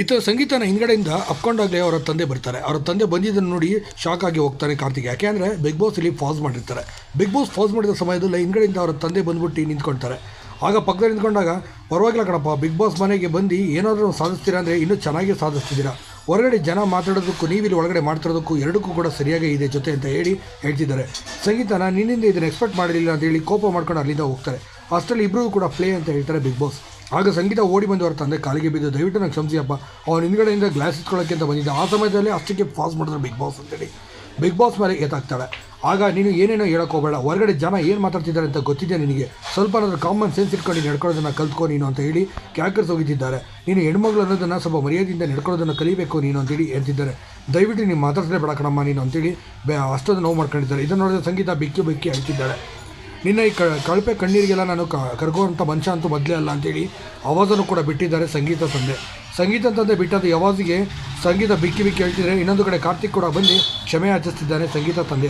ಈತ ಸಂಗೀತನ ಹಿಂದ್ಗಡೆಯಿಂದ ಅಪ್ಕೊಂಡಾಗಲೇ ಅವರ ತಂದೆ ಬರ್ತಾರೆ. ಅವರ ತಂದೆ ಬಂದಿದ್ದನ್ನು ನೋಡಿ ಶಾಕ್ ಆಗಿ ಹೋಗ್ತಾರೆ ಕಾರ್ತಿಕ್ ಯಾಕೆ ಅಂದರೆ ಬಿಗ್ ಬಾಸ್ ಇಲ್ಲಿ ಫಾಸ್ ಮಾಡಿರ್ತಾರೆ. ಬಿಗ್ ಬಾಸ್ ಫಾಸ್ ಮಾಡಿದ ಸಮಯದಲ್ಲಿ ಹಿಂದ್ಗಡೆಯಿಂದ ಅವರ ತಂದೆ ಬಂದ್ಬಿಟ್ಟು ನಿಂತ್ಕೊಳ್ತಾರೆ ಆಗ ಪಕ್ಕದಲ್ಲಿ ನಿಂತ್ಕೊಂಡಾಗ, ಪರವಾಗಿಲ್ಲ ಕಣಪ್ಪ ಬಿಗ್ ಬಾಸ್ ಮನೆಗೆ ಬಂದು ಏನಾದರೂ ಸಾಧಿಸ್ತೀರಾ ಅಂದರೆ ಇನ್ನೂ ಚೆನ್ನಾಗಿ ಸಾಧಿಸ್ತಿದ್ದೀರಾ? ಹೊರಗಡೆ ಜನ ಮಾತಾಡೋದಕ್ಕೂ ನೀವಿಲ್ಲಿ ಒಳಗಡೆ ಮಾಡ್ತಿರೋದಕ್ಕೂ ಎರಡಕ್ಕೂ ಕೂಡ ಸರಿಯಾಗಿ ಇದೆ ಜೊತೆ ಅಂತ ಹೇಳಿ ಹೇಳ್ತಿದ್ದಾರೆ. ಸಂಗೀತನ ನಿನ್ನಿಂದ ಇದನ್ನು ಎಕ್ಸ್ಪೆಕ್ಟ್ ಮಾಡಲಿಲ್ಲ ಅಂತ ಹೇಳಿ ಕೋಪ ಮಾಡ್ಕೊಂಡು ಅಲ್ಲಿಂದ ಹೋಗ್ತಾರೆ. ಅಷ್ಟರಲ್ಲಿ ಇಬ್ಬರಿಗೂ ಕೂಡ ಪ್ಲೇ ಅಂತ ಹೇಳ್ತಾರೆ ಬಿಗ್ ಬಾಸ್ ಆಗ ಸಂಗೀತ ಓಡಿ ಬಂದು ಅವ್ರ ತಂದೆ ಕಾಲಿಗೆ ಬಿದ್ದು, ದಯವಿಟ್ಟು ನಂಗೆ ಕ್ಷಮಿಸಿಯಪ್ಪ ಅವನ ಹಿಂದ್ಗಡೆಯಿಂದ ಗ್ಲಾಸ್ ಇಟ್ಕೊಳ್ಳೋಕ್ಕೆ ಅಂತ ಬಂದಿದ್ದೆ. ಆ ಸಮಯದಲ್ಲಿ ಅಷ್ಟಕ್ಕೆ ಪಾಸ್ ಮಾಡಿದ್ರು ಬಿಗ್ ಬಾಸ್ ಅಂತೇಳಿ. ಬಿಗ್ ಬಾಸ್ ಮೇಲೆ ಏತಾಗ್ತಾಳೆ ಆಗ ನೀನು ಏನೇನೋ ಹೇಳೋಕೆ ಹೋಗಬೇಡ. ಹೊರಗಡೆ ಜನ ಏನು ಮಾತಾಡ್ತಿದ್ದಾರೆ ಅಂತ ಗೊತ್ತಿದೆ ನಿನಗೆ? ಸ್ವಲ್ಪ ಅನ್ನೋದು ಕಾಮನ್ ಸೆನ್ಸ್ ಇಟ್ಕೊಂಡು ನಡ್ಕೊಳ್ಳೋದನ್ನು ಕಲ್ತ್ಕೊ ನೀನು ಅಂತ ಹೇಳಿ ಕ್ಯಾಕರ್ಸ್ ಹೋಗಿದ್ದಾರೆ ನೀನು ಹೆಣ್ಮಗಳು ಅನ್ನೋದನ್ನು ಸ್ವಲ್ಪ ಮರ್ಯಾದೆಯಿಂದ ನಡ್ಕೊಳ್ಳೋದನ್ನು ಕಲಿಬೇಕು ನೀನು ಅಂತೇಳಿ ಹೇಳ್ತಿದ್ದಾರೆ. ದಯವಿಟ್ಟು ನೀವು ಮಾತಾಡ್ಸಲೇ ಬೇಡ ಕಣಮ್ಮ ನೀನು ಅಂತೇಳಿ ಬೆ ಅಷ್ಟೊಂದು ನೋವು ಮಾಡ್ಕೊಂಡಿದ್ದಾರೆ. ಇದನ್ನು ನೋಡಿದ್ರೆ ಸಂಗೀತ ಬಿಕ್ಕಿ ಬಿಕ್ಕಿ ಹೇಳ್ತಿದ್ದಾಳೆ ನಿನ್ನ ಈ ಕಳಪೆ ಕಣ್ಣೀರಿಗೆಲ್ಲ ನಾನು ಕ ಕರ್ಗೋವಂಥ ಮಂಚ ಅಂತೂ ಮೊದಲೇ ಅಲ್ಲ ಅಂತೇಳಿ ಅವಾಜನ್ನು ಕೂಡ ಬಿಟ್ಟಿದ್ದಾರೆ ಸಂಗೀತ ತಂದೆ. ಸಂಗೀತ ತಂದೆ ಬಿಟ್ಟದ್ದು ಯಾವಾಜಿಗೆ ಸಂಗೀತ ಬಿಕ್ಕಿ ಬಿಕ್ಕಿ ಹೇಳ್ತಿದ್ರೆ ಇನ್ನೊಂದು ಕಡೆ ಕಾರ್ತಿಕ್ ಕೂಡ ಬಂದು ಕ್ಷಮೆ ಯಾಚಿಸ್ತಿದ್ದಾನೆ ಸಂಗೀತ ತಂದೆ.